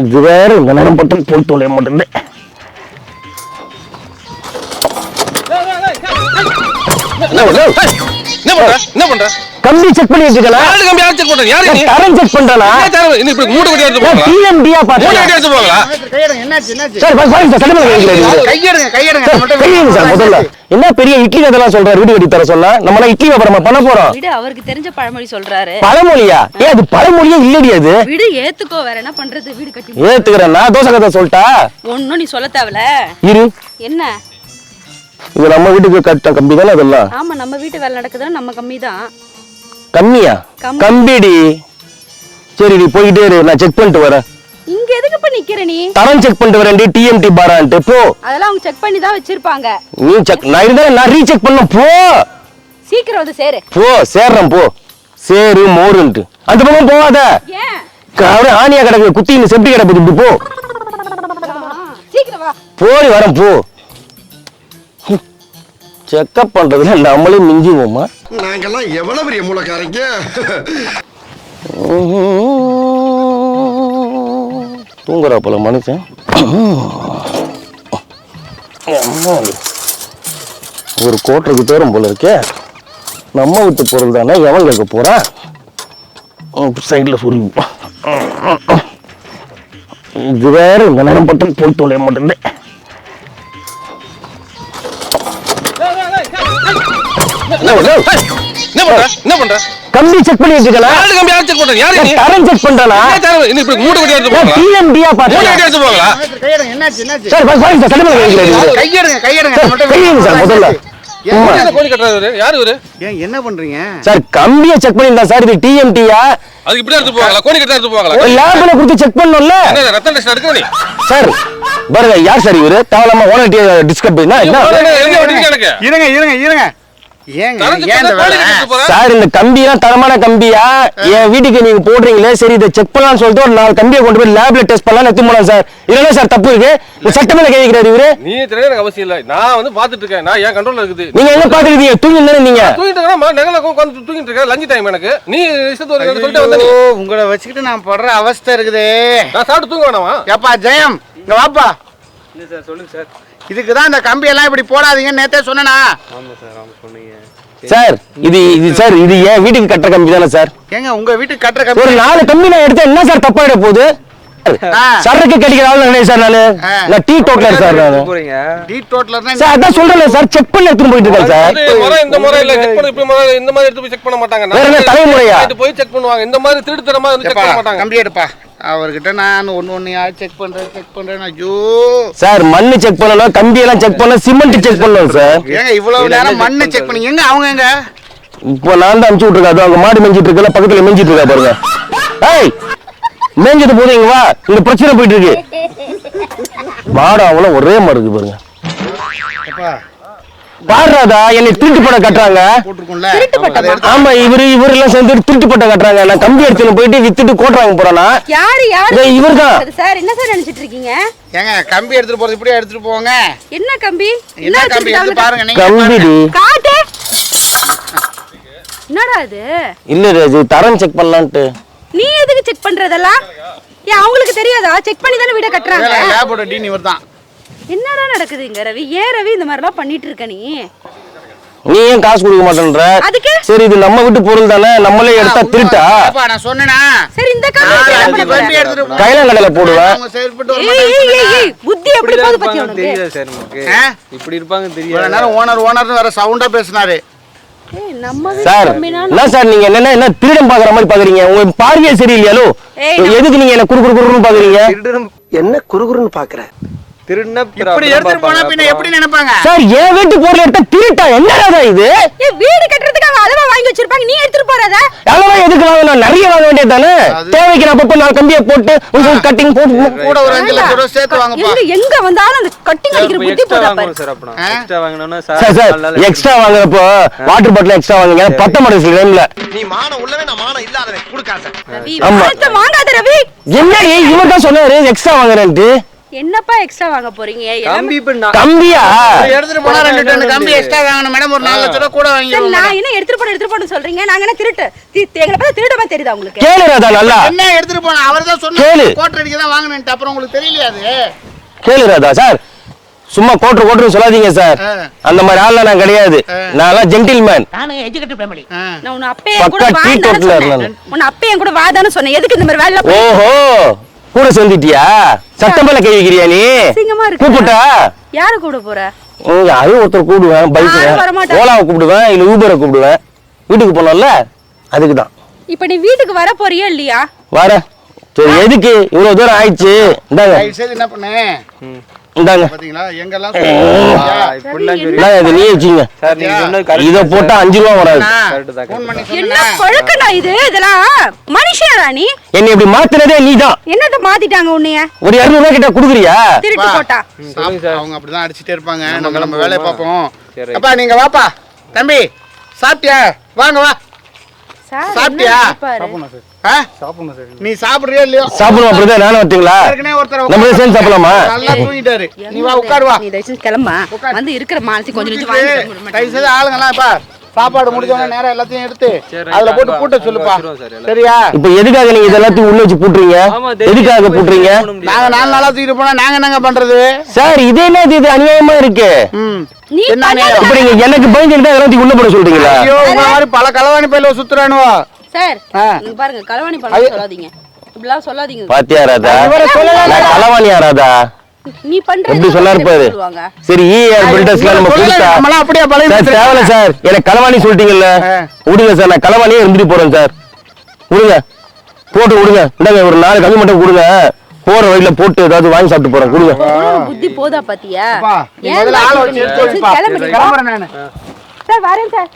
இது வேற இந்த நேரம் மட்டும் போட்டு தொலைய மாட்டேன் என்ன பண்ற? என்ன பண்ற? என்ன பண்ற? கம்பி செக் பண்ணி வச்சுக்கலாம் யாரு கம்பி யாரு செக் பண்ற யாரு நீ? தரம் செக் பண்றானா? என்ன தேவை? இன்னும் இப்படி மூட்டை கட்டி எடுத்து போங்களா டிஎம்டியா மூட்டை பார்த்தா கட்டி எடுத்து போங்களா கையெடுங்க என்னாச்சு என்னாச்சு? சார் பாருங்க சார் சட்டமன்ற கையில் கையெடுங்க கையெடுங்க சார் மட்டும் கையுங்க சார் முதல்ல. என்ன பெரிய இட்லி கதெல்லாம் சொல்றாரு? வீடு கட்டி தர சொன்னா நம்ம இட்லி வியாபாரம் பண்ண போறோம். விடு அவருக்கு தெரிஞ்ச பழமொழி சொல்றாரு. பழமொழியா? ஏ அது பழமொழியே இல்லடி அது. விடு ஏத்துக்கோ வேற என்ன பண்றது? வீடு கட்டி ஏத்துக்கிறேன் தோசை கதை சொல்லிட்டா? ஒன்னும் நீ சொல்ல தேவல. இரு. என்ன? இது நம்ம வீட்டுக்கு கட்ட கம்பி தானே அதெல்லாம்? ஆமா நம்ம வீட்டு வேலை நடக்குதுன்னா நம்ம கம்மி தான் கம்மியா? கம்மி. கம்பிடி. சரி நீ போயிட்டே இரு. நான் செக் பண்ணிட்டு வரேன். இங்க எதுக்கு இப்ப நிக்கிற நீ? தரம் செக் பண்ணிட்டு வரேன் டிஎம்டி பாரான்ட்டு போ. அதெல்லாம் அவங்க செக் பண்ணி தான் வச்சிருப்பாங்க. நீ செக் நான் இருந்தாலும் நான் ரீசெக் பண்ண போ. சீக்கிரம் வந்து சேரு. போ. சேர்றேன் போ. சேரு மோருன்ட்டு. அந்த பக்கம் போகாத. அப்படியே ஆணியா கிடக்கு. குத்தி செப்டி கிடக்கு. இப்படி போ. சீக்கிரம் வா. போய் வரேன் போ. செக்கப் பண்றதுல நம்மளே மிஞ்சுவோமா? நாங்கெல்லாம் எவ்வளவு பெரிய மூலக்காரங்க தூங்குறா போல மனுஷன். ஒரு கோட்டருக்கு பேரும் போல இருக்கே. நம்ம வீட்டு பொருள் தானே எவன் கேட்க போறான் சைடில் சுருவிப்பான் இது வேற இந்த நேரம் மட்டும் போட்டு தொலைய மாட்டேங்குது. என்ன பண்ற என்ன பண்ற கம்பி செக் பண்ணி வச்சுக்கலாம் யாரு கம்பி யாரு செக் பண்ற யாரு நீ தரம் செக் பண்றானா? இன்னும் மூட்டை கட்டி எடுத்து போங்களா டிஎம்டியா மூட்டை கட்டி பார்த்தா எடுத்து போங்களா கையெடுங்க என்னாச்சு என்னாச்சு சார் பாருங்க சார் கையில் கையெடுங்க கையெடுங்க சார் மட்டும் கையுங்க சார் முதல்ல. என்ன கோழி கட்டுறாரு இவரு? யாரு இவரு ஏன் என்ன பண்றீங்க சார் கம்பியை செக் பண்ணிருந்தா சார் இது டிஎம்டியா அதுக்கு இப்படி எடுத்து போவாங்களா கோழி கட்டி எடுத்து போவாங்களா லேப்ல கொடுத்து செக் பண்ணணும்ல என்ன ரத்தம் டெஸ்ட் எடுக்கிற நீ சார் பாருங்க யார் சார் இவரு தேவலாம ஓனர் டிஸ்கட் பண்ணா என்ன இருங்க இருங்க இருங்க சார் இந்த கம்பியெல்லாம் தரமான கம்பியா? என் வீட்டுக்கு நீங்க போடுறீங்களே? சரி இதை செக் பண்ணலாம்னு சொல்லிட்டு ஒரு நாலு கம்பியை கொண்டு போய் லேப்ல டெஸ்ட் பண்ணலாம் எடுத்து போலாம் சார். இதெல்லாம் சார் தப்பு இருக்கு? இந்த சட்டமேல கேட்கிறாரு இவரு? நீ தெரியல எனக்கு அவசியம் இல்ல. நான் வந்து பாத்துட்டு இருக்கேன். நான் என் கண்ட்ரோல்ல இருக்குது. நீங்க என்ன பாத்துருக்கீங்க தூங்கி தானே நீங்க? தூங்கிட்டு இருக்கேன். நெகல உட்காந்து தூங்கிட்டு இருக்கேன். லஞ்ச் டைம் எனக்கு. நீ சொல்லிட்டு வந்த உங்களை வச்சுக்கிட்டு நான் படுற அவஸ்தை இருக்குதே. நான் சாப்பிட்டு தூங்க வேணாமா? ஏப்பா ஜெயம் இங்க வாப்பா. இதுக்கு தான் இந்த கம்பி எல்லாம் இப்படி போடாதீங்கன்னு நேத்தே சொன்னனா? சார் இது இது சார் இது ஏன் வீட்டுக்கு கட்டுற கம்பி தானே சார்? ஏங்க உங்க வீட்டுக்கு கட்டுற ஒரு கம்பி நாலு கம்பி நான் எடுத்தா என்ன சார் தப்பாயிட போகுது. சரக்கு கடிக்கிற ஆள் நினைக்கிறேன் சார் நானு. நான் டீ டோட்டலர் சார் நானு? டீ டோட்டலர் தான் சார் அதான் சொல்றேன் சார் செக் பண்ணி எடுத்துட்டு போயிட்டு இருக்கேன் சார். முறை இந்த முறை இல்ல செக் பண்ண இப்படி முறை இந்த மாதிரி எடுத்து போய் செக் பண்ண மாட்டாங்க. வேற என்ன தலைமுறையா? போய் செக் பண்ணுவாங்க. இந்த மாதிரி திருட்டு தரமா வந்து செக் பண்ண மாட்டாங்க. கம்பி எடுப்பா. அவர்கிட்ட நான் ஒண்ணு ஒண்ணையா செக் பண்றேன் செக் பண்றேன் ஐயோ. சார் மண்ணு செக் பண்ணணும் கம்பி எல்லாம் செக் பண்ணணும் சிமெண்ட் செக் பண்ணணும் சார். ஏங்க இவ்வளவு நேரம் மண்ணு செக் பண்ணி எங்க அவங்க எங்க? இப்போ நான் தான் அனுப்பிச்சு விட்டுருக்கேன். அது அவங்க மாடு மேய்ஞ்சிட்டு இருக்கல பக்கத்துல மேய்ஞ்சிட்டு இருக்கா பாருங்க. ஏய் மேய்ஞ்சது போதும் இங்க வா. இங்க பிரச்சனை போயிட்டு இருக்கு. மாடு அவங்களும் ஒரே மாடு இருக்கு பாருங்க. பாடுறாதா என்னை திருட்டு படம் கட்டுறாங்க. ஆமா இவரு இவரு எல்லாம் சேர்ந்து திருட்டு பட்டம் கட்டுறாங்க. நான் கம்பி எடுத்துன்னு போயிட்டு வித்துட்டு கோட்டுறாங்க போறானா? யாரு யாரு? இதோ இவர்தான். சார் என்ன சார் நினைச்சிட்டு இருக்கீங்க? ஏங்க கம்பி எடுத்துட்டு போறது இப்படியே எடுத்துட்டு போங்க என்ன கம்பி? என்ன கம்பி எடுத்து? பாருங்க நீங்க கம்பிடி காட்டு என்னடா இது இல்ல ராஜு தரம் செக் பண்ணலான்ட்டு. நீ எதுக்கு செக் பண்றதெல்லாம்? ஏன் அவங்களுக்கு தெரியாதா? செக் பண்ணி தானே வீட கட்டுறாங்க. லேபோட டீன் இவர் தான் என்னடா நடக்குது இங்க ரவி? ஏன் ரவி இந்த மாதிரிலாம் பண்ணிட்டு இருக்க நீ? நீ ஏன் காசு கொடுக்க மாட்டேன்ற? அதுக்கு? சரி இது நம்ம வீட்டு பொருள் தானே நம்மளே எடுத்தா திருட்டா. நான் சொன்னேனா? சரி இந்த. கையில போடுவேன். மாட்டாங்க ஏய், புத்தி எப்படி போகுது பத்தி உனக்கு? இப்படி இருப்பாங்க தெரியாது. நேரம் ஓனர் ஓனர்னு வேற சவுண்டா பேசினாரு. சார் என்ன சார் நீங்க என்ன என்ன திருடன் பாக்குற மாதிரி பாக்குறீங்க உங்க பார்வையே சரியில்லையாலோ எதுக்கு நீங்க என்ன குறு குறு குறுன்னு பாக்குறீங்க என்ன குறுகுறுன்னு பாக்குற திருடுனா இப்படி எடுத்துட்டு போனா பின்ன எப்படி நினைப்பாங்க? சார் என் வீட்டு பொருள் எடுத்தா திருட்டா? என்னடா இது? வீடு கட்டுறதுக்கு அளவா வாங்கி வச்சிருப்பாங்க. நீ எடுத்துட்டு போறத? அளவா எதுக்கு வாங்கணும் நிறைய வாங்க வேண்டியது தானே தேவைக்கு நான் அப்பப்ப நான் கம்பியை போட்டு உங்களுக்கு கட்டிங் போட்டு கூட ஒரு அஞ்சு லட்சம் ரூபாய் சேர்த்து வாங்கப்பா. எங்க எங்க வந்தாலும் அந்த கட்டிங் அடிக்கிற புத்தி எக்ஸ்ட்ரா போதா பாரு சார்? எக்ஸ்ட்ரா சார் எக்ஸ்ட்ரா வாங்குறப்போ வாட்டர் பாட்டில் எக்ஸ்ட்ரா வாங்குங்க. பத்த மாட்டேங்குது டைம்ல நீ மானம் உள்ளவே நான் மானம் இல்லாதவன். கொடுக்காச ரவி வாங்காத என்ன இவர் தான் சொன்னாரு எக்ஸ்ட்ரா வாங்குறேன்ட்டு. என்னப்பா எக்ஸ்ட்ரா வாங்க போறீங்க? கம்பி நான் கம்பியா? எடுத்துட்டு போனா ரெண்டு டன் கம்பி எக்ஸ்ட்ரா வாங்கணும். மேடம் ஒரு நாலு லட்ச ரூபா கூட வாங்கிடுவோம். நான் என்ன எடுத்துட்டு போன எடுத்துட்டு போன சொல்றீங்க? நாங்க என்ன திருட்டு. தி- எங்களை பார்த்தா திருடமா தெரியுதா உங்களுக்கு? கேளு ராதா நல்லா. என்ன எடுத்துட்டு போனா? அவர் தான் கேளு. சொன்னாரு கோட்டை அடிக்க தான் வாங்கினேன் அப்புறம் உங்களுக்கு தெரியலையா அது? கேளு ராதா சார். சும்மா கோட்ரு கோட்ரு சொல்லாதீங்க சார். அந்த மாதிரி ஆள்லாம் நான் கிடையாது. நான் ஜென்டில்மேன். நான் உன்னை அப்பயே என் கூட பக்கா டீ வாதான்னு டோட்டலா சொன்னேன். அப்பயே என் கூட வாதான்னு சொன்னேன். எதுக்கு இந்த மாதிரி வேலை ஓஹோ. கூட சேர்ந்துட்டியா சட்டம்பல கை வைக்கிறியா நீ? கூப்பிட்டா? யாரு கூட போற? யாரையும் ஒருத்தர் கூப்பிடுவேன் பைக். ஓலாவை கூப்பிடுவேன் இல்ல ஊபரை கூப்பிடுவேன். வீட்டுக்கு போனோம்ல அதுக்கு தான் இப்ப நீ வீட்டுக்கு வர போறியா இல்லையா? வர. சரி எதுக்கு? இவ்வளவு தூரம் ஆயிடுச்சு. என்ன பண்ணு? இது போட்டா அஞ்சு ரூபா வராது. இது? இதெல்லாம் மனுஷனா நீ என்னை இப்படி மாத்துனதே நீ தான் என்னத்த மாத்திட்டாங்க உன்னைய? ஒரு இருநூறு ரூபாய் கிட்ட குடுக்குறியா? திருட்டு போட்டா. அவங்க அப்படிதான் அடிச்சிட்டே இருப்பாங்க. நம்ம நம்ம வேலையை பார்ப்போம். அப்பா நீங்க வாப்பா. தம்பி சாப்பிட்டியா? வாங்க வா. சார் சாப்பிட்டியா? நீ சாப்பிடுறியோ இல்லையோ? சாப்பிடுவோம் அப்படிதான் நானும் சேர்ந்து சாப்பிடலாமா? நல்லா தூங்கிட்டாரு. நீ வா உட்காரு வா நீ கிளம்பா. வந்து இருக்கிற மானசி கொஞ்சம் வாங்கி சாப்பாடு முடிஞ்சவொடனே நேரம் எல்லாத்தையும் எடுத்து அதுல போட்டு. பூட்ட சொல்லுப்பா. சரியா? இப்ப எதுக்காக நீங்க இதெல்லாத்தையும் உள்ள வச்சு பூட்டுறீங்க? எதுக்காக பூட்டுறீங்க. நாங்க நாலு நாளா தூக்கிட்டு போனா நாங்க என்னங்க பண்றது? சார் இது என்ன இது அநியாயமா இருக்கு. நீங்க எனக்கு பயந்துட்டு எல்லாத்தையும் உள்ள போட சொல்றீங்களா? ஐயோ உங்க மாதிரி பல களவாணி பயில சுத்துறானுவா. சார். நீங்க பாருங்க களவாணி பண்ண சொல்லாதீங்க. இப்படிலாம் சொல்லாதீங்க. பாத்தியா ராதா? ராதா? நீ பண்ற எப்படி சொல்லாரு பாரு. சரி இஆர் பில்டர்ஸ்லாம் நம்ம சொல்லல, கொடுத்தா நம்மலாம் அப்படியே பழைய சார் சார். எனக்கு களவாணி சொல்லிட்டீங்கல்ல. விடுங்க சார் நான் களவாணியே இருந்துட்டு போறேன் சார். விடுங்க. போட்டு விடுங்க. இந்தாங்க ஒரு நாலு கம்மி மட்டும் கொடுங்க. போற வழியில போட்டு ஏதாவது வாங்கி சாப்பிட்டு போறேன். கொடுங்க. புத்தி போதா பாத்தியா? கிளம்புறேன் நானு. சார் வரேன் சார்.